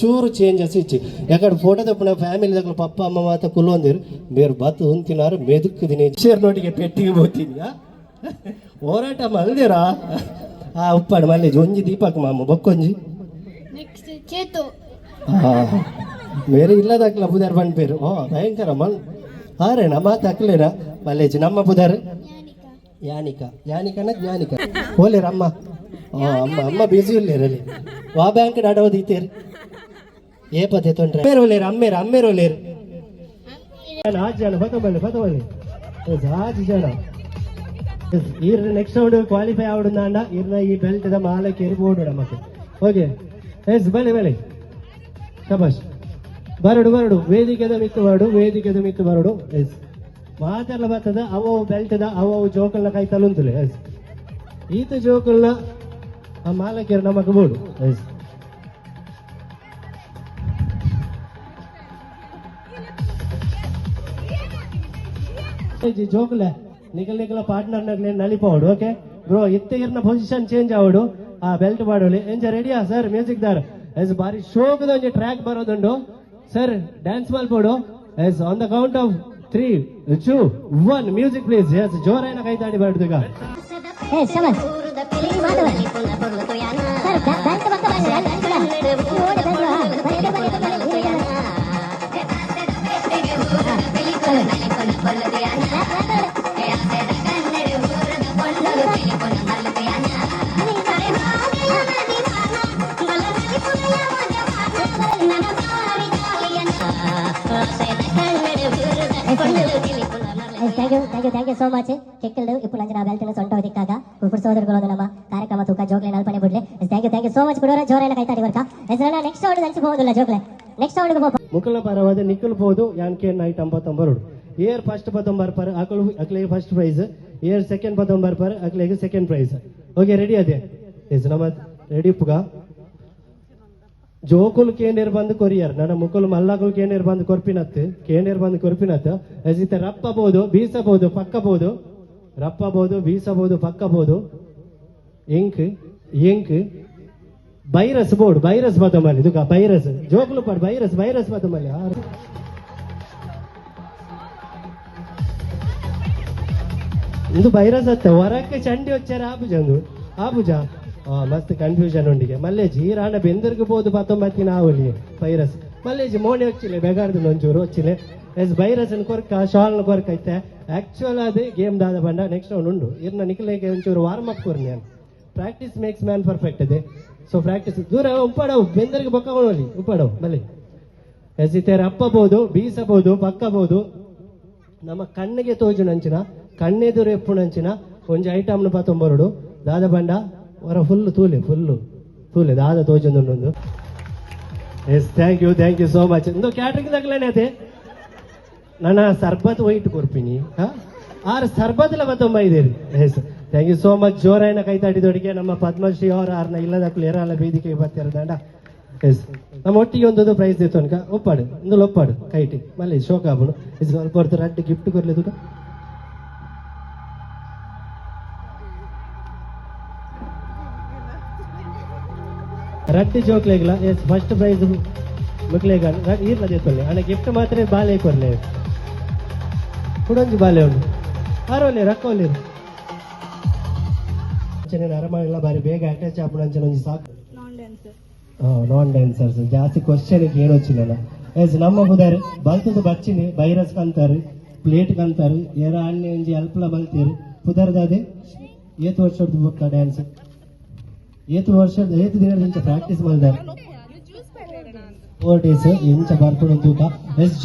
ಚೂರು ಚೇಂಜಸ್ ಇಚ್ಚಿ ಯಾಕಂದ್ರೆ ಫೋಟೋ ತಪ್ಪು ಫ್ಯಾಮಿಲಿ ತಗೊಳ್ಳ ಪಪ್ಪ ಅಮ್ಮ ಮಾತ ಕುಲ್ಲೊಂದಿರು ಬೇರೆ ಬತ್ತು ಹೊಂತಿನಾರು ಮೆದುಕದಿನಿ ಶೇರ್ ನೋಟಿಗೆ ಪೆಟ್ಟಿಗೆ ಬೋತಿದ್ಯಾ? ಹೋರಾಟ ಮಲ್ದಿರಾ ಆ ಉಪ್ಪಾಡು ಮಲ್ಲಿ ಒಂಜಿ ದೀಪಕ್ ಮಾಮ ಬೊಕ್ಕೊಂಜಿ. ಬೇರೆ ಇಲ್ಲದಾಕಲ ಬುದಾರ್ ಬಂದ್ ಬೇರು. ಓ ಭಯಂಕರ ಮಲ್. ಆರೇನ ಮಾತು ಹಾಕ್ಲೇನ? ಮಲ್ಲೇಜ್ ನಮ್ಮ ಬುದಾರ್ ಯಾನಿಕ. ಯಾನಿಕನ ಜ್ಞಾನಿಕ? ಹೋಲೇರ ಅಮ್ಮ. ಓ ಅಮ್ಮ ಅಮ್ಮ ಬಿಸಿ ಇಲ್ಲೇರಲ್ಲಿ ವಾ ಬ್ಯಾಂಕ್ ಡಾಟಾ ಓದಿತೀರಿ ఏ పద్ధతి ತೊಂದ್ರೆ ಅಮ್ಮೇರು లేరు అమ్మేరు అమ్మేరు లేరు ಆಜ್ ಜನ ಬತ್ತಬಲ್ಲಿ ಬತ್ತಬಲ್ಲಿ ಆಜ್ ಜನ ಇರ್ ನೆಕ್ಸ್ಟ್ ರೌಂಡ್ ಕ್ವಾಲಿಫೈ ಆವಡುಂದಾಂಡ ಇರ್ನ ಈ ಬೆಲ್ಟ್ ದ ಮಾಲೆ ಕೇರಿ ಬೋರ್ಡ್ ನಮಗೆ ಓಕೆ ಎಸ್ ಬಲೆ ಬಲೆ ಶಬಾಷ್ ಬರಡು ಬರಡು ವೇದಿಕೆದ ಮಿತ್ತು ಬರಡು ವೇದಿಕೆದ ಮಿತ್ತು ಬರಡು ಎಸ್ ಮಾತೆಲ್ಲ ಬರ್ತದ ಅವು ಬೆಲ್ಟ್ದ ಅವು ಜೋಕಲ್ನ ಕೈ ತಲುಂತುಲೆ ಎಸ್ ಈತ ಜೋಕಲ್ನ ಆ ಮಾಲಕೇರು ನಮಗೆ ಬೋರ್ಡು ಎಸ್ జోకులే నికల్ నికల పార్ట్నర్ నాకు నేను నలిపోవడు ఓకే బ్రో ఇత్త ఇర్న పొజిషన్ చేంజ్ అవడు ಆ ಬೆಲ್ಟ್ ಮಾಡೋಲಿ ಎಂಜ ರೆಡಿಯಾ ಸರ್ ಮ್ಯೂಸಿಕ್ ದಾರ್ ಎಸ್ ಬಾರಿ ಶೋಕದ ಒಂಜಿ track ಬರೋದುಂಡು sir dance ಮಲ್ಪೋಡು S on the count of three two one music please S ಜೋರೈನ ಕೈ ತಾಡಿ ಬಾರ್ದು ಈಗ ಏ ಶಬಾಸ್ Madhava sir Thank you thank you thank you so much ಕೆಕ್ಕಲ್ದು ಇಪ್ಪು ಅಂಜನ ಬೆಲ್ತಿನ ಸೊಂಟ ಹೋದಿಕ್ಕಾಗ ಉಪ್ಪು ಕಾರ್ಯಕ್ರಮ ತೂಕ, ಜೋಗ್ಲೆ ನಲ್ಪನೆ ಬಿಡ್ಲಿ. Thank you thank you so much ಕೊಡೋರ ಜೋರೆಲ್ಲ ಕಾಯ್ತಾರೆ ವರ್ಕ ಹೆಸರನ್ನ ನೆಕ್ಸ್ಟ್ ಸೌಂಡ್ ಅನ್ಸಿಬಹುದಿಲ್ಲ ಜೋಗ್ಲೆ? ನೆಕ್ಸ್ಟ್ ಸೌಂಡ್ಗೆ ಹೋಗ ಮುಕುಲ ಪರವಾದ ನಿಖಿಲ್ ಏರ್ ಫಸ್ಟ್ ಪತ್ತೊಂಬರು ಪರ್ ಅಕಳು ಅಕ್ಲಿಗೆ ಫಸ್ಟ್ ಪ್ರೈಸ್ ಏರ್ ಸೆಕೆಂಡ್ ಪತ್ತೊಂಬರು ಪರ್, ಅಕ್ಲಿಗೆ ಸೆಕೆಂಡ್ ಪ್ರೈಸ್ ಓಕೆ ರೆಡಿ ಅದೇ? ಎಸ್ ನಮ್ಮ ರೆಡಿ ಪುಗ. ಜೋಕುಲ್ ನಿರ್ಬಂಧ ಕೊರಿಯರ್, ನನ್ನ ಮುಕ್ಕುಲು ಮಲ್ಲಾಕುಲ್ ಕೇಂದ್ರ ಬಂದು ಕೊರ್ಪಿನತ್ತು ಕೇಂದ್ರ ಬಂದು ಕೊರ್ಪಿನತ್ತು ರಜಿತ ರಪ್ಪಬಹುದು ಬೀಸಬಹುದು ಪಕ್ಕಬಹುದು ರಪ್ಪಬಹುದು ಬೀಸಬಹುದು ಪಕ್ಕಬಹುದು ಇಂಕ್ ಇಂಕ್ ಬೈರಸ್ ಬೋರ್ಡ್ ಬೈರಸ್ ಬತ್ತಮಲ್ಲಿ ದುಃಖ ಬೈರಸ್ ಜೋಕುಲು ಪಾಡ್ ಬೈರಸ್ ಬೈರಸ್ ಬತ್ತಮಲ್ಲಿ ಇದು ಬೈರಸ್ ಅತ್ತ. ವರಕ್ಕೆ ಚಂಡಿ ವಚ್ಚರ ಆಬುಜ ಅಂದು ಆಬುಜ? ಮಸ್ತ್ ಕನ್ಫ್ಯೂಷನ್ ಉಂಡಿಗೆ ಮಲ್ಲೇಜಿ ಈ ರಾಣ ಬೆಂದರ್ಗ್ ಬೋದು ಪತ್ತೊಂಬತ್ತಿನ ಆವಲಿ ವೈರಸ್ ಮಲ್ಲೇಜಿ, ಮೋನೆ ಹೊಚ್ಚಿಲೆ ಬೆಗಾರ್ದು ಒಂಚೂರು ಹೊಚ್ಚಿಲೆ ಎಸ್ ವೈರಸ್ ಅನ್ ಕೊರ್ಕ ಶಾಲ್ ಕೊರ್ಕ ಐತೆ. ಆಕ್ಚುಯಲ್ ಅದು ಗೇಮ್ ದಾದ ಬಂಡ ನೆಕ್ಸ್ಟ್ ಅವ್ನು ಉಂಡು. ಇರ್ನ ನಿಕ್ಲೇಕೆ ಒಂಚೂರು ವಾರ್ಮ್ ಅಪ್ ಕೊರ್ ನಾನು ಪ್ರಾಕ್ಟೀಸ್ ಮೇಕ್ಸ್ ಮ್ಯಾನ್ ಪರ್ಫೆಕ್ಟ್ ಅದೇ ಸೊ ಪ್ರಾಕ್ಟೀಸ್ ದೂರ, ಉಪ್ಪಾಡವು, ಬೆಂದರ್ಗೆ ಹೋಗಿ ಉಪ್ಪಾಡವು, ಮಲ್ಲಿ. ಎಸ್ ಇತರ ಅಪ್ಪಬಹುದು ಬೀಸಬಹುದು ಪಕ್ಕಬಹುದು ನಮ್ಮ ಕಣ್ಣಿಗೆ ತೋಜು ನಂಚಿನ, ಕಣ್ಣೆದುರು ಎಪ್ಪು ನಂಚಿನ, ಒಂಜಿ ಐಟಮ್ನ ಪತ್ತೊಂಬರುಡು. ದಾದ ಬಂಡ ಹೊರ ಫುಲ್ ತೂಲೆ ಫುಲ್ಲು ತೂಲೆ, ದಾದ ತೋಜೊಂದುಂಡು yes thank you thank you so much into catering ತಗಲೇನೆ ಅದೇ. ನನ್ನ ಸರ್ಬತ್ ವೈಟ್ ಕೊರ್ಪಿನಿ ಆರು ಸರ್ಬತ್ಲ ಬತ್ತೊಂಬ ಇದ್ದೀರಿ. Yes thank you so much ಜೋರಾಯನ ಕೈ ತಾಡಿದೊಡಿಗೆ ನಮ್ಮ ಪದ್ಮಶ್ರೀ ಅವರ ಆರ್ನ ಇಲ್ಲದಕ್ಕೂ ಏರಾಲ ವೇದಿಕೆಗೆ ಬರ್ತಿರೋದಂಡ ಎಸ್ ನಮ್ಮ ಒಟ್ಟಿಗೆ ಒಂದೊಂದು ಪ್ರೈಸ್ ದಿತ್ತು ಅನ್ಕ. ಒಪ್ಪಾಡು ಇಂದು ಒಪ್ಪಾಡು ಕೈಟಿ. ಮಲ್ಲಿ ಶೋಕ ಆಬುಡು ಇದು ಸ್ವಲ್ಪ ಹೊರತು ರಡ್ಡು ಗಿಫ್ಟ್ ಕೊರ್ಲಿ ರಟ್ಟಿ ಜೋಕ್ಲೆಗ್ಲ ಎಸ್ ಫಸ್ಟ್ ಪ್ರೈಸ್ ಮಕ್ಳಿಗೆ ಇರ್ಲದೆ ತೊಲ್ಲೆ ಅಣ್ಣ ಗಿಫ್ಟ್ ಮಾತ್ರ ಬಾಲೆ ಕೊರ್ಲೆ ಕುಡೊಂಜಿ ಬಾಲೆ ಉಂಡು ಆರೋಲೆ ರಕ್ಕೋಲೆ. ಅರಮನೆಲ್ಲ ಬಾರಿ ಬೇಗ ಅಟ್ಯಾಚ್ ಆಪುಣಂಚನ ಒಂಜಿ ಸಾಕು. ನಾನ್ ಡ್ಯಾನ್ಸರ್ಸ್ ಜಾಸ್ತಿ ಕ್ವಶನ್ ಏನು ವಚ್ಚಿಲ್ಲ ಎಸ್ ನಮ್ಮ ಬುದಾರಿ ಬಲ್ತದ್ದು ಬಚ್ಚಿನಿ ಬೈರಸ್ ಕಂತಾರೆ ಪ್ಲೇಟ್ ಕಂತಾರೆ ಏರ ಅಣ್ಣೆ ಒಂಜಿ ಅಲ್ಪಲ ಬಲ್ತೀರಿ. ಪುದರ್ದಾದೆ ಏತ್ ವರ್ಷದ ಬುಕ್ಕ ಡ್ಯಾನ್ಸ್ ಏತು ವರ್ಷದ ಏತು ದಿನದಿಂದ ಪ್ರಾಕ್ಟೀಸ್ ಮಾಡಿದಾರೆ ಫೋರ್ ಡೇಸ್ ಎಂಚ ಬರ್ಕೊಂಡು ತೂಕ ಎಸ್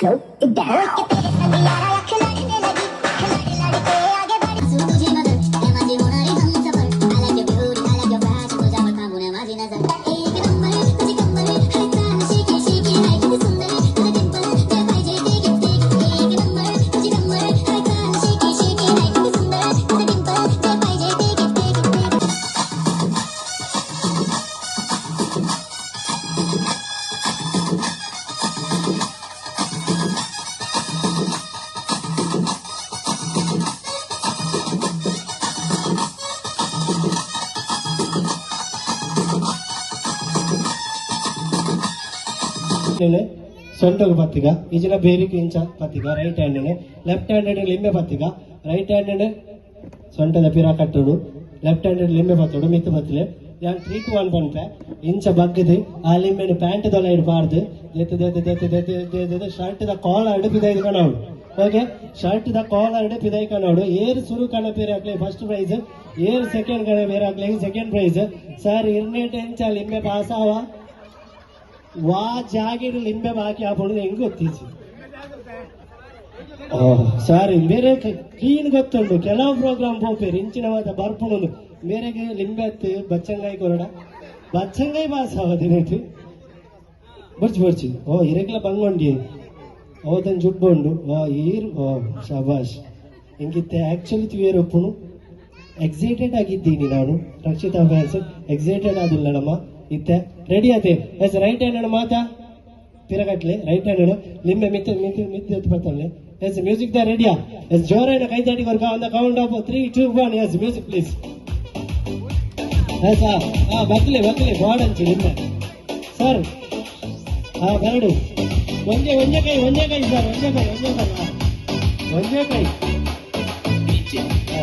slow it down. నేను ಸೊಂಟಗ್ ಪತ್ತಿಗ ಈಜಿನ ಬೇರಿಗೆ ಇಂಚ ಪತ್ತಿಗ ರೈಟ್ ಹ್ಯಾಂಡ್ ಲೆಫ್ಟ್ ಹ್ಯಾಂಡೆಡ್ ಲಿಂಬೆ ಪತ್ತಿಗ ರೈಟ್ ಹ್ಯಾಂಡೆಡ್ ಸೊಂಟದ ಪಿರ ಕಟ್ಟುಡು ಲೆಫ್ಟ್ ಹ್ಯಾಂಡೆಡ್ ಲಿಂಬೆ ಪತ್ತುಡು ಮಿತ್ತು ಯಾನ್ ತ್ರೀ ಟು ಒನ್ ಪನ್ಪೆ ಇಂಚ ಬಗ್ಗದು, ಆ ಲಿಂಬೆನ ಪ್ಯಾಂಟ್ ದೊಲ ಇಡ್ ಪಾಡ್ದು ದೆತ್ತು ದೆತ್ತು ದೆತ್ತು ದೆತ್ತು ದೆತ್ತು ಶರ್ಟ್ ದ ಕಾಲರ್ ಪಿದೈದು ಕಣವಳು ಓಕೆ ಶರ್ಟ್ ದ ಕಾಲರ್ ಪಿದೈ ಕಣವಳು ಏರ್ ಸುರು ಕಣ ಪೇರ್ ಫಸ್ಟ್ ಪ್ರೈಸ್ ಏರ್ ಸೆಕೆಂಡ್ ಕಣ ಪೇರ್ ಹಾಕ್ಲಿ ಸೆಕೆಂಡ್ ಪ್ರೈಸ್ ಸರ್ ಇರ್ನೇಟ್ ಇಂಚ ಲಿಂಬೆ ಪಾಸ್ ಆವ? ವಾ ಜಾಗಿರ್ ಲಿಂಬೆ ಬಾಕಿ ಹಾಕೊಂಡು ಹೆಂಗ್ ಗೊತ್ತೀಚಿ ಸಾರಿ ಬೇರೆ ಕ್ಲೀನ್ ಗೊತ್ತುಂಡು ಕೆಲವು ಪ್ರೋಗ್ರಾಮ್ ಹೋಗ್ಬೇರು ಇಂಚಿನವಾದ ಬರ್ಪುಣದು ಬೇರೆಗೆ ಲಿಂಬೆ ಹತ್ತು, ಬಚ್ಚಂಗಾಯಿ ಕೊರಡ. ಬಚ್ಚಂಗಾಯಿ ಬಾಸ ಆವದಿನಟ್ಟು ಬರ್ಚಿ ಬರ್ಚಿ. ಓ ಇರಗ್ಲ ಬಂಗೊಂಡಿ. ಅವತನ್ ಜುಬ್ಬುಂಡು ಓ ಈರ್ ಓ, ಶಬಾಷ್. ಹಿಂಗಿತ್ತೆ? ಆಕ್ಚುಲಿ ತುವೇರೊಪ್ಪುನು ಎಕ್ಸೈಟೆಡ್ ಆಗಿದ್ದೀನಿ ನಾನು. ರಕ್ಷಿತಾ ಫ್ಯಾನ್ಸ್ ಎಕ್ಸೈಟೆಡ್ ಆದಿಲ್ಲ ಇತ್ತೆ. ರೆಡಿ ಅದೇ ಎಸ್ ರೈಟ್ ಹ್ಯಾಂಡ್ ಮಾತಾ. ತಿರಗಟ್ಲಿ ರೈಟ್ ಹ್ಯಾಂಡ್ ಹೇಳು. ನಿಮ್ಮೆ ಮಿತ್ ಮಿತ್ ಮಿತ್ ಎತ್ತು ಬರ್ತಾನೆ ಎಸ್ ಮ್ಯೂಸಿಕ್ ದ ರೆಡಿಯಾ ಎಸ್ ಜೋರಾಗಿ ಕೈ ತಾಟಿ ಕೊರ್ಕ ಒಂದು count of three two one yes music please yes ಹಾ ಬಕ್ಲೆ ಬಕ್ಲೆ ಬಾಡ್ ಅಂಚಿ ನಿಮ್ಮ ಸರ್ ಹಾ ಬರಡು. ಒಂದೇ ಒಂದೇ ಕೈ ಒಂದೇ ಕೈ ಸರ್ ಒಂದೇ ಕೈ ಒಂದೇ ಕೈ. ಒಂದೇ ಕೈ. ಹಾ.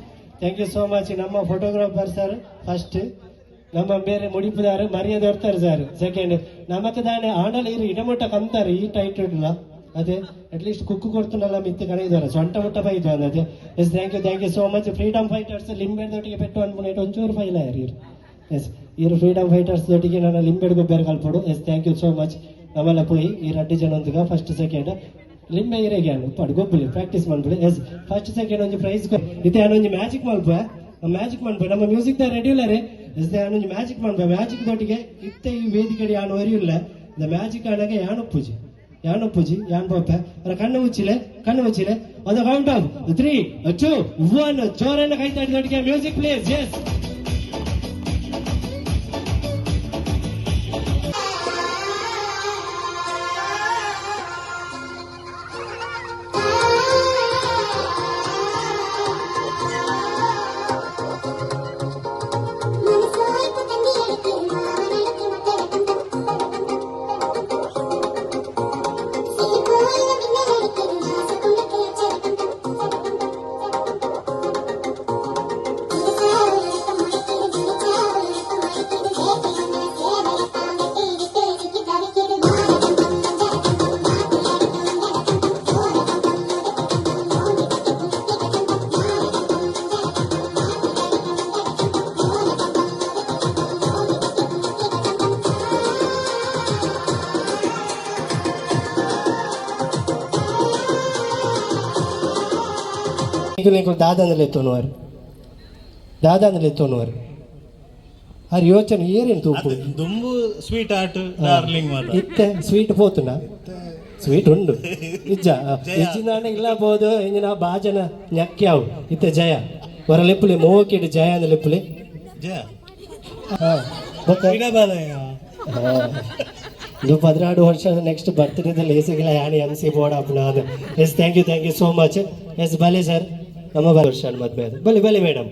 Thank you so much ನಮ್ಮ ಫೋಟೋಗ್ರಾಫರ್ ಸರ್ ಫಸ್ಟ್ ನಮ್ಮ ಬೇರೆ ಮುಡಿಪುದಾರು ಮರ್ಯಾದೆ ಬರ್ತಾರೆ ಸರ್ ಸೆಕೆಂಡ್ ನಮಕ್ ದಾನೆ ಆಂಡಲ ಇರು ಇಡಮಟ್ಟ ಕಂತಾರೆ ಈ ಟೈಟ್ ಇಡಲ್ಲ ಅದೇ ಅಟ್ಲೀಸ್ಟ್ ಕುಕ್ ಕೊಡ್ತನಲ್ಲ ಮಿತ್ತು ಕಡೆ ಇದ್ದಾರೆ. ಸೊಂಟ ಮುಟ್ಟ ಬೈದು ಅದೇ. Yes thank you thank you so much freedom fighters ಲಿಂಬೆಡ್ದೊಟ್ಟಿಗೆ ಪೆಟ್ಟು ಅನ್ಕೊಂಡು ಒಂಚೂರು ಫೈಲ್ ಇರು. ಎಸ್ ಇರು ಫ್ರೀಡಮ್ ಫೈಟರ್ಸ್ ದೊಟ್ಟಿಗೆ ನಾನು ಲಿಂಬೆಡ್ ಗೊಬ್ಬರ ಕಲ್ಪಡು yes thank you so much ನಮ್ಮೆಲ್ಲ ಪೋಯಿ, ಈ ರಡ್ಡಿ ಜನ ಫಸ್ಟ್ ಸೆಕೆಂಡ್ ಲಿಂಬೆ ಇರೆಗೆ ಪಡ್ ಗೊಬ್ಬಿಲಿ ಪ್ರಾಕ್ಟೀಸ್ ಮಾಡ್ಬಿಡಿ, ಎಸ್. ಫಸ್ಟ್ ಸೆಕೆಂಡ್ ಒಂದು ಪ್ರೈಸ್ ಇತ್ತೆ ಏನೊಂದು ಮ್ಯಾಜಿಕ್ ಮಲ್ಪ ಮ್ಯಾಜಿಕ್ ಮಾಡ್ಬ. ನಮ್ಮ ಮ್ಯೂಸಿಕ್ ದ ರೆಡ್ಯುಲರ್ ಎಸ್ ಏನೊಂದು ಮ್ಯಾಜಿಕ್ ಮಾಡ್ಬ. ಮ್ಯಾಜಿಕ್ ದೊಟ್ಟಿಗೆ ಇತ್ತೆ ಈ ವೇದಿಕೆ ಯಾನು ಒರಿಯಿಲ್ಲ ದ ಮ್ಯಾಜಿಕ್ ಆಡಾಗ ಯಾನು ಪೂಜೆ? ಯಾನು ಪೂಜಿ? ಯಾನ್ ಬಾಪ ಅವರ ಕಣ್ಣು ಮುಚ್ಚಿಲೆ? ಕಣ್ಣು ಮುಚ್ಚಿಲೆ? ಅದು count of three two one ಜೋರನ್ನ ಕೈ ತಟ್ಟಿದೊಟ್ಟಿಗೆ ಮ್ಯೂಸಿಕ್ ಪ್ಲೇಸ್ ಎಸ್ ನೀವು ದಾದಂದಲ್ಲಿ ಎತ್ತೋನುವರು ದಾದಂದಲ್ಲಿ ಎತ್ತೋನುವರು ಅವ್ರ. ಯೋಚನೆ ಏನೇನು ತೂಪು? ದುಂಬು ಸ್ವೀಟ್ ಆರ್ಟ್ ಡಾರ್ಲಿಂಗ್ ಇತ್ತೆ ಸ್ವೀಟ್ ಪೋತುಂಡ ಸ್ವೀಟ್ ಉಂಡು. ನಿಜ. ನಿಜ್ಜಿನಾಣ ಇಲ್ಲ ಬೋದು ಎಂಜಿನ ಬಾಜನ ñಕ್ಯಾವು ಇತ್ತೆ ಜಯ. ಹೊರ ಲೆಪ್ಪುಲಿ ಮೋಕಿಡು ಜಯ ಅಂದ ಲೆಪ್ಪುಲಿ. ಜಯ. ಪದಿನಾಡು ವರ್ಷ ನೆಕ್ಸ್ಟ್ ಬರ್ತ್ಡೇದಲ್ಲಿ ಹೇಸಿಗಿಲ್ಲ ಯಾಣಿ ಎಂ ಸಿ ಬೋರ್ಡ್ ಅದು yes thank you thank you so much yes ಬಲೆ ಸರ್ ನಮ್ಮ ವರ್ಷ ಮದುವೆ ಅದು. ಬಲಿ ಬಲಿ ಮೇಡಮ್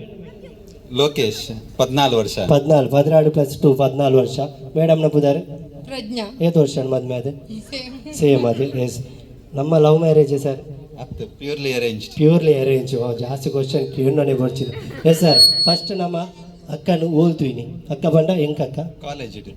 ಲೋಕೇಶ್ ಪದ್ನಾಲ್ಕು ವರ್ಷ. ಪದ್ನಾಲ್ಕು ಪದ್ನಾಡು ಪ್ಲಸ್ ಟು ಪದ್ನಾಲ್ಕು ವರ್ಷ. ಮೇಡಮ್ನ ಪುದಾರೆ? ಪ್ರಜ್ಞಾ. ಏತ್ ವರ್ಷ ಮದುವೆ ಅದೇ? ಸೇಮ್ ಅದೇ ಎಸ್ ನಮ್ಮ ಲವ್ ಮ್ಯಾರೇಜ್ ಸರ್ ಅಪ್ತು ಪ್ಯೂರ್ಲಿ ಅರೇಂಜ್ ಪ್ಯೂರ್ಲಿ ಅರೇಂಜ್ ಜಾಸ್ತಿ ಕ್ವಶನ್ ಕೇಳೋನೆ ಬರ್ಚಿದ್ರು ಎಸ್ ಸರ್ ಫಸ್ಟ್ ನಮ್ಮ ಅಕ್ಕನ ಓದ್ತೀನಿ ಅಕ್ಕ ಬಂಡ ಹೆಂಗ್ ಅಕ್ಕ ಕಾಲೇಜ್ ಇಡು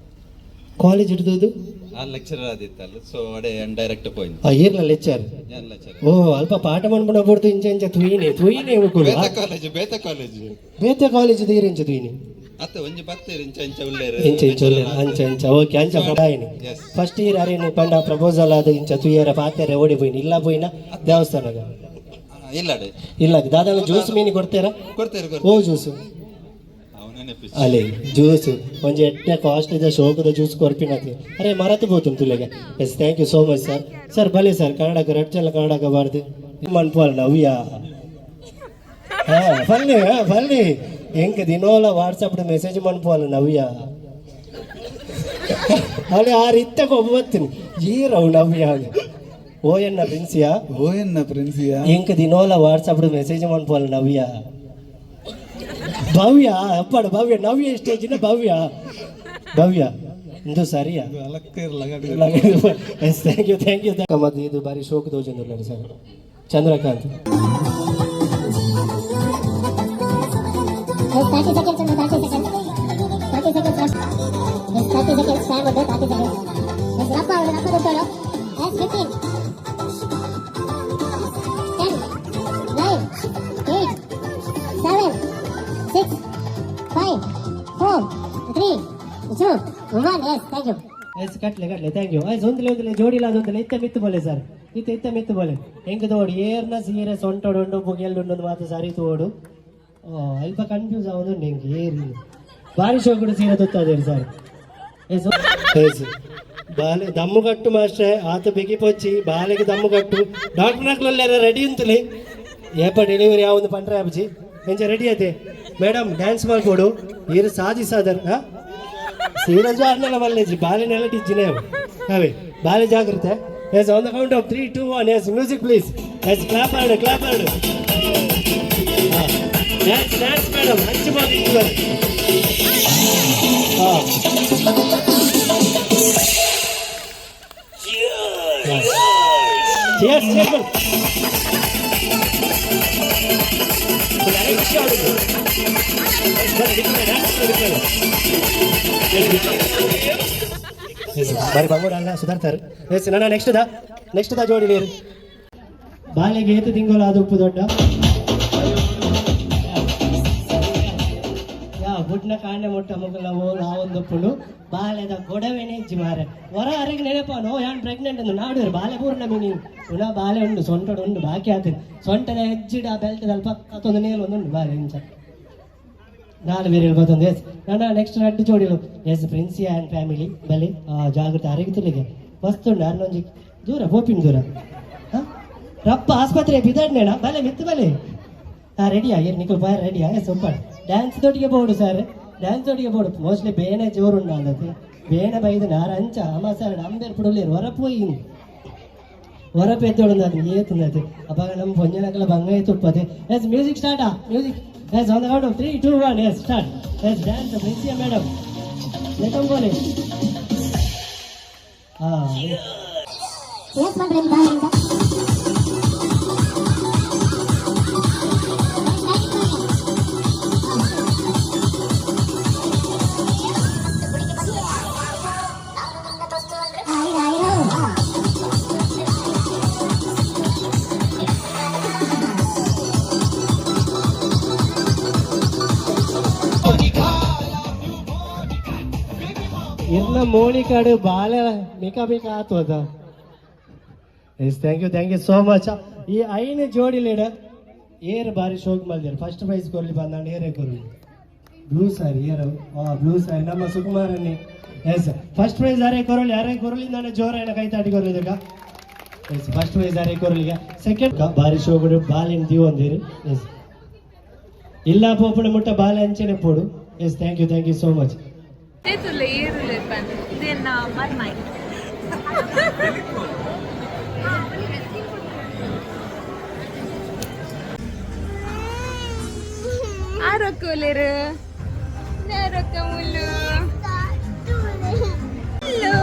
ಕಾಲೇಜ್ ಹಿಡಿದೋದು ನಾನು ಲೆಕ್ಚರರ್ ಆದಿತ್ತಲ್ಲ ಸೊ ಅಡೆ ಆ್ಯಂಡ್ ಡೈರೆಕ್ಟ್ ಪೋಯಿನ್ ಆ ಏರ್ಲ ಲೆಕ್ಚರ್ ನಾನು ಲೆಕ್ಚರ್ ಓ ಅಲ್ಪ ಪಾಠ ಮಾಡ್ಬಿಡಬಹುದು ಇಂಚ ಇಂಚ ತುಯಿನಿ ತುಯಿನಿ ಉಕುಲ ಬೇತ ಕಾಲೇಜ್ ಬೇತ ಕಾಲೇಜ್ ಬೇತ ಕಾಲೇಜ್ ದೀರ ಇಂಚ ತುಯಿನಿ ಅತ್ತ ಒಂಜಿ ಬತ್ತೇರ್ ಇಂಚ ಇಂಚ ಉಳ್ಳೇರ್ ಇಂಚ ಇಂಚ ಉಳ್ಳೇರ್ ಅಂಚ ಇಂಚ ಓಕೆ ಅಂಚ ಪಡಾಯಿನಿ ಫಸ್ಟ್ ಇಯರ್ ಅರೇನು ಪಂಡ ಪ್ರಪೋಸಲ್ ಆದ ಇಂಚ ತುಯ್ಯರ ಪಾತೆರೆ ಓಡಿ ಪೋಯಿನಿ ಇಲ್ಲ ಪೋಯಿನ ದೇವಸ್ಥಾನಗ ಇಲ್ಲ ಇಲ್ಲ ದಾದಾಗ ಜ್ಯೂಸ್ ಮೀನಿ ಕೊಡ್ತೀರಾ ಕೊಡ್ತೇವೆ ಓ ಜ್ಯೂಸು ಅಲೆ ಜ್ಯೂಸ್ ಒಂಜಿ ಎಟ್ಟೆ ಕಾಸ್ಟ್ಲಿದ ಶೋಕದ ಜ್ಯೂಸ್ ಕೊರ್ಪಿನತಿ ಅರೆ ಮರತು ಬೋತುಂಟು ತುಲೆಗೆ yes thank you so much sir sir ಬಲಿ ಸರ್ ಕನ್ನಡಕ್ಕೆ ರೆಡ್ ಚೆಲ್ಲ ಕನ್ನಡಕ್ಕೆ ಬಾರ್ದು ಮನ್ಪಾಲ್ ನವ್ಯ ಹಾ ಬನ್ನಿ ಹಾ ಬನ್ನಿ ಹೆಂಗ್ ದಿನೋಲ ವಾಟ್ಸಪ್ ಮೆಸೇಜ್ ಮನ್ಪಾಲ್ ನವ್ಯ ಅಲ್ಲಿ ಆ ರೀತ್ಯಾಗ ಒಬ್ಬ ಬರ್ತೀನಿ ಜೀರವು ನವ್ಯ ಓ ಎನ್ನ ಪ್ರಿನ್ಸಿಯಾ ಓ ಎನ್ನ ಪ್ರಿನ್ಸಿಯ ಹೆಂಗ್ ದಿನೋಲ ವಾಟ್ಸಪ್ ಮೆಸೇಜ್ ಮನ್ಪಾಲ್ ನವ್ಯ ಭಾವ್ಯಪ್ಪಾಡ ಭಾವ್ಯ ನವ್ಯ ಸ್ಟೇಜ್ನಲ್ಲಿ ಭಾವ್ಯ. ಭಾವ್ಯ. ಇಂತ ಸರಿಯಾ? ಅಲಕತೆ ಲಗ ಅದ್ ಹೇ ಯು ಥ್ಯಾಂಕ್ ಯು ಕಮ ಬಾರಿ ಶೋಕದೋಜ చంద్రಲ sir. Chandrakant. Okay 5 2, 1. Yes, thank you. Yes ಕಟ್ಲೆ ಕಟ್ಲೆ ಥ್ಯಾಂಕ್ ಯು ಎಸ್ ಒಂದಲೆ ಒಂದಲೆ ಜೋಡಿಲ ಅದೊಂದಲೆ ಇತ್ತ ಮಿತ್ತು ಬೋಲೆ ಸರ್ ಇತ್ತ ಇತ್ತ ಮಿತ್ತು ಬೋಲೆ. ಹೆಂಗ ತೋಡು ಏರ್ನ ಸೀರೆ ಸೊಂಟೋಡು ಬುಗೆಲ್ಡು ಮಾತು ಸಾರಿ ತೋಡು. ಓ ಅಲ್ಪ ಕನ್ಫ್ಯೂಸ್ ಆಗೋದು ನಿಂಗೆ ಏರಿ. ಬಾರಿ ಶೋಕುಡು ಸೀರೆ ತುತ್ತಾದೇರಿ ಸರ್ ಎಸ್ ಎಸ್ ಬಾಲೆ ದಮ್ಮು ಕಟ್ಟು ಮಾಸ್ಟ್ರೆ ಆತ ಬಿಗಿ ಪೊಚ್ಚಿ ಬಾಲೆಗೆ ದಮ್ಮು ಕಟ್ಟು ಡಾಕ್ಟರ್ ನಕ್ಲೆಲ್ಲ ರೆಡಿ ಅಂತಲಿ ಏಪ ಡೆಲಿವರಿ ಯಾವೊಂದು ಪಂಡ್ರೆ ಅಬ್ಜಿ ಎಂಚ ರೆಡಿ ಐತೆ? Madam dance ಮಾಡ್ಕೊಡು. ಈರು ಸಾಧಿಸಾದರ್ ಹಾ? ಸೀರಜ್ ಆಡ್ನಲ್ಲ ಮಲ್ಲೇಜಿ ಬಾಲೆ ನೆಲಟಿಜ್ಜಿನೇ ಅವೇ ಬಾಲೆ ಜಾಗ್ರತೆ yes on the count of three two one yes music please yes clap ಆಡು ಕ್ಲಾಪ್ ಆಡು ಡ್ಯಾನ್ಸ್ ಡ್ಯಾನ್ಸ್ ಮೇಡಮ್ ಹಂಚು ಬಾಗಿ Cheers, cheers. ಬಾರಿ ನೆಕ್ಸ್ಟ್ ದ ನೆಕ್ಸ್ಟ್ ದ ಜೋಡಿ ಬಾಲೆಗೆ ಏತು ತಿಂಗಳು ಅದು ಉಪ್ಪು ದೊಡ್ಡ. ಬುಡ್ನ ಕಾಂಡೆ ಮುಟ್ಟ ಮುಗಲ ಓಲ್ ಆ ಒಂದು ಪುಳು. ಬಾಲೆದ ಗೊಡವೆನೆ ಇಜ್ಜಿ ಮಾರೆ ಹೊರ ಅರೆಗೆ ನೆನಪಾನು ಯಾನ್ ಪ್ರೆಗ್ನೆಂಟ್ ಅಂದು ನಾಡು ಬಾಲೆ ಪೂರ್ಣ ಮಿನಿ ಪುನಃ ಬಾಲೆ ಉಂಡು ಸೊಂಟಡು ಉಂಡು ಬಾಕಿ ಆತು ಸೊಂಟದ ಹೆಜ್ಜಿಡ ಬೆಲ್ಟ್ ಸ್ವಲ್ಪ ಅದೊಂದು ನೇಲ್ ಒಂದು ಬಾಲೆ ಇಂಚ ನಾಲ್ ಬೇರೆ ಹೇಳ್ಬೋದೊಂದು ಎಸ್ ನನ್ನ ನೆಕ್ಸ್ಟ್ ರೆಡ್ ಜೋಡಿಲು. ಎಸ್ ಪ್ರಿನ್ಸಿ ಆ್ಯಂಡ್ ಫ್ಯಾಮಿಲಿ ಬಲಿ ಜಾಗೃತಿ ಅರಗಿತಿಲಿಗೆ ಮಸ್ತ್ ಉಂಡು ಹನ್ನೊಂಜಿ ದೂರ ಬೋಪಿನ ದೂರ? ರಪ್ಪ ಆಸ್ಪತ್ರೆ ಬಿದ್ದಾಡ್ನೇಣ ಬಲೆ, ಮಿತ್ತು ಬಲೆ. ಹಾ ರೆಡಿಯಾ ಏನು, ನಿಖಲ್ ಬಾಯ್ ರೆಡಿಯಾ ಎಸ್ ಒಪ್ಪಾಡ್ ಡ್ಯಾನ್ಸ್ ತೊಟ್ಟಿಗೆ ಬೋಡು ಸರ್ ಡ್ಯಾನ್ಸ್ ತೊಟ್ಟಿಗೆ ಬೋಡು ಮೋಸ್ಟ್ಲಿ ಬೇನೆ ಜೋರು ಅಲ್ಲದೆ ಬೇನೆ ಬೈದು ನಾರಂಚ ಅಮ್ಮ ಸರ್ ಅಂಬೇರ್ ಪುಡುಲೇರು ಹೊರಪೋಯಿ ಹೊರಪು ಎತ್ತೋಡು ಅದು ಏತುಂದದು ಅಪ್ಪಾಗ ನಮ್ಮ ಪೊಂಜನಕಲ ಬಂಗ ತುಪ್ಪದೆ ಎಸ್ ಮ್ಯೂಸಿಕ್ ಸ್ಟಾರ್ಟಾ ಮ್ಯೂಸಿಕ್ ಎಸ್ ಒಂದು count three two one yes start yes dance ಪ್ರಿನ್ಸಿಯಾ madam ಲೆಟಮ್ ಬೋಲೆ ಹಾಂ ಮೋನಿಕಾಡು ಬಾಲೆ ಮಿಕ ಮಿಕ ಆತು ಅದ? Yes thank you thank you so much ಈ ಐನು ಜೋಡಿಲೇಡ ಏರ್ ಬಾರಿ ಶೋಕ್ ಮಲ್ದಿರು ಫಸ್ಟ್ ಪ್ರೈಸ್ ಕೊರ್ಲಿ ಬಂದಾಂಡ್ ಏರೇ ಕೊರ್ಲಿ ಬ್ಲೂ ಸಾರಿ ಏರು ಬ್ಲೂ ಸಾರಿ ನಮ್ಮ ಸುಕುಮಾರನ್ನೇ ಎಸ್ ಫಸ್ಟ್ ಪ್ರೈಸ್ ಯಾರೇ ಕೊರಲಿ ಯಾರೇ ಕೊರಲಿ ನಾನು ಜೋರ ಏನ ಕೈ ತಾಟಿ ಕೊರಲಿದಾಗ ಎಸ್ ಫಸ್ಟ್ ಪ್ರೈಸ್ ಯಾರೇ ಕೊರಲಿ ಸೆಕೆಂಡ್ ಬಾರಿ ಶೋಗುಡು ಬಾಲಿನ ದೀವ್ ಒಂದಿರು ಎಸ್ ಇಲ್ಲ, ಪೋಪಣ ಮುಟ್ಟ ಬಾಲೆ ಅಂಚೆನೆ ಪೋಡು. Yes thank you thank you so much no, but mine. ആരോ കൂലര് ആരൊക്കെ മുല്ലു ഹലോ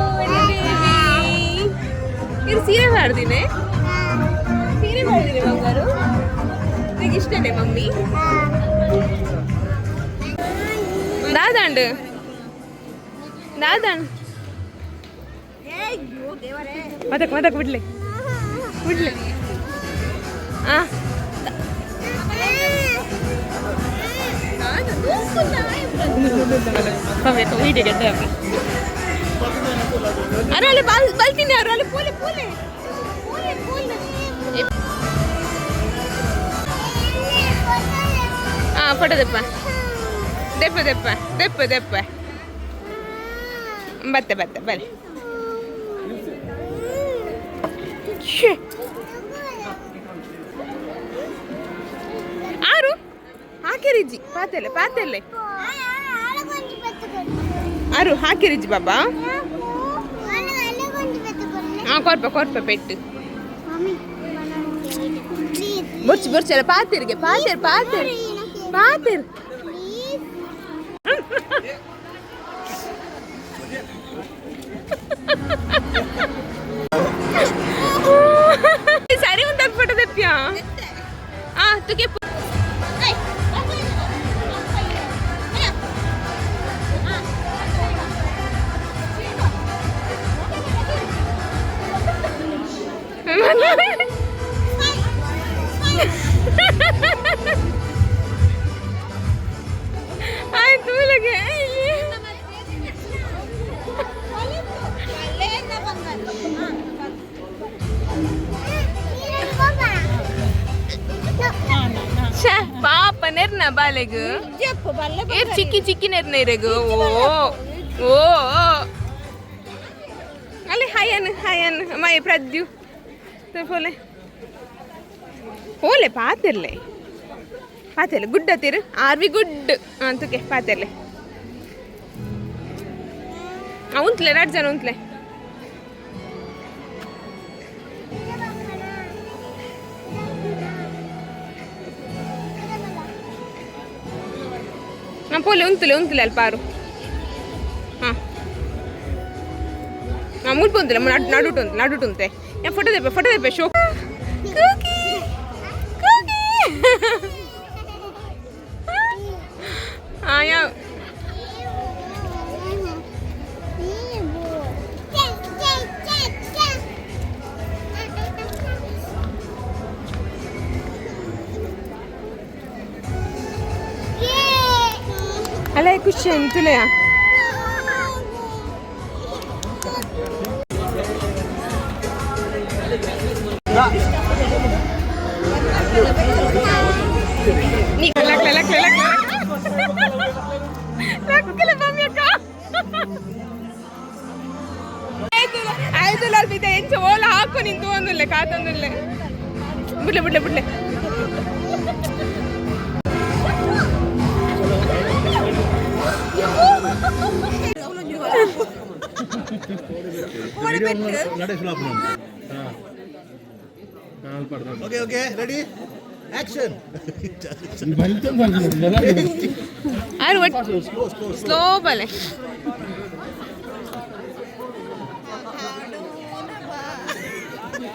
ಇವ್ರು ಸೀರೆ ಮಾಡ್ದಿನಿ? ಸೀರೆ ಮಾಡಿದಿನಿ ಬಂಗಾರು ನಿಮಗೆ ಇಷ್ಟನೇ ಮಮ್ಮಿ? ದಾದಾಂಡು ದಾದಾಂಡು மதக் மதக் விடலை விடலை ஆ வீடியோ கெட்ட అరాలు బల్ బల్ తిన్నారు వాళ్ళు పూలే పూలే పూలే ಆರು ಹಾಕಿರಿಜ್ಜಿ ಪಾತೆಲೆ ಪಾತೆಲೆ ಆರು ಹಾಕಿರಿಜ್ಜಿ ಬಾಬಾ ಹಾ ಕೊರ್ಪ ಕೊರ್ಪ ಪೆಟ್ಟು ಬೊರ್ಚಿ ಬೊರ್ಚಲ್ಲ ಪಾತಿರ್ಗೆ ಪಾತಿರ್ ಪಾತಿರ್ ಪಾತಿರ್ 뜨개뿐 ಇರೆಗು ಓ ಓ ಅಲ್ಲಿ ಹಾಯನ್ ಹಾಯನ್ ಮೈ ಪ್ರದ್ಯು. ಪೋಲೆ. ಓಲೆ ಪಾತಿರ್ಲೆ. ಪಾತೆಲೆ ಗುಡ್ ಹತ್ತಿರ. ಆರ್ ವಿ ಗುಡ್ ಅಂತಕ್ಕೆ ಪಾತಿರ್ಲೆ. ಉಂತ್ಲೆ ಎರಡು ಜನ ಉಂತ್ಲೆ ಹಾಂ ಪೋಲೆ ಉಂತಲೆ ಉಂತಲೆ ಅಲ್ಲಿ ಪಾರು ಹಾಂ. ಹಾಂ ಮುಲ್ಪ ಉಂತಲೆ ನಡುಟು ಉಂಟು ನಡುಟು ಉಂತೆ. ಯಾ ಫೋಟೋ ತೆಪ್ಪೆ ಫೋಟೋ ತೆಪ್ಪೆ ಶೋ. ಹಾಂ ಯಾವ ಅಲ್ಲ ಖುಷಿ ಅಂತಲೇ Nik, lak, lak, lak, lak, lak. Lakkele mami ಅಕ್ಕ. ಆಯ್ತು ಆಯ್ತು ಅಲ್ಬಿದ್ದ ಎಂಚ ಓಲ ಹಾಕು ನಿಂತು ಒಂದುಲ್ಲೆ ಕಾತೊಂದುಲ್ಲೆ ಬಿಡ್ಲೆ ಬಿಡ್ಲೆ ಬಿಡ್ಲೆ ಓಕೆ ಓಕೆ ರೆಡಿ ಆಕ್ಷನ್ ಆರು ಒಟ್ಟು ಸ್ಲೋ ಬಲೆ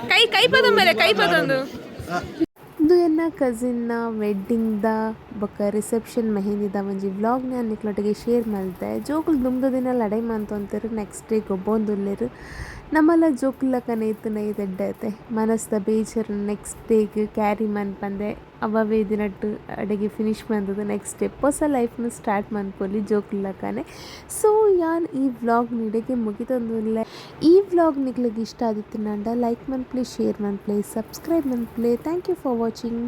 ಕೈ ಕೈ ಪದೊಂಬಲೆ ಕೈ ಪದೊಂದು ಇದು ಎನ್ನ ಕಸಿನ್ನ ವೆಡ್ಡಿಂಗ್ದ ಬೊಕ್ಕ ರಿಸೆಪ್ಷನ್ ಮೆಹಂದಿದ ಒಂಜಿ ವ್ಲಾಗ್ನ ನಿಕ್ಲೊಟ್ಟಿಗೆ ಶೇರ್ ಮಲ್ತೆ ಜೋಕುಲು ದುಮ್ದು ದಿನ ಲಡೈ ಮಂತೊಂತೆರು ನೆಕ್ಸ್ಟ್ ಡೇ ಗೊಬ್ಬೊಂದುಲ್ಲೆರು ನಮ್ಮಲ್ಲ ನೈ ನೇತು ಐತೆ ಮನಸ್ದ ಬೇಜರ್ ನೆಕ್ಸ್ಟ್ ಡೇಗೆ ಕ್ಯಾರಿ ಮನ್ಪಂದೆ ಅವವೇ ದಿನಟ್ಟು ಅಡೆಗೆ ಫಿನಿಶ್ ಬಂದದ್ದು ನೆಕ್ಸ್ಟ್ ಡೇ ಹೊಸ ಲೈಫ್ನ ಸ್ಟಾರ್ಟ್ ಮನ್ಪೊಲಿ ಜೋಕುಲಕನೆ ಸೊ ಯಾನ್, ಈ ವ್ಲಾಗ್ ನಿಡೆಗೆ ಮುಗಿತೊಂದುಲ್ಲೆ ಈ ವ್ಲಾಗ್ ನಿಗ್ಲಿಗೆ ಇಷ್ಟ ಆದಿತ್ತು ನಂಡ ಲೈಕ್ ಮನ್ ಪ್ಲೇ ಶೇರ್ ಮನ್ ಪ್ಲೇ ಸಬ್ಸ್ಕ್ರೈಬ್ ಮನ್ ಪ್ಲೇ ಥ್ಯಾಂಕ್ ಯು ಫಾರ್ ವಾಚಿಂಗ್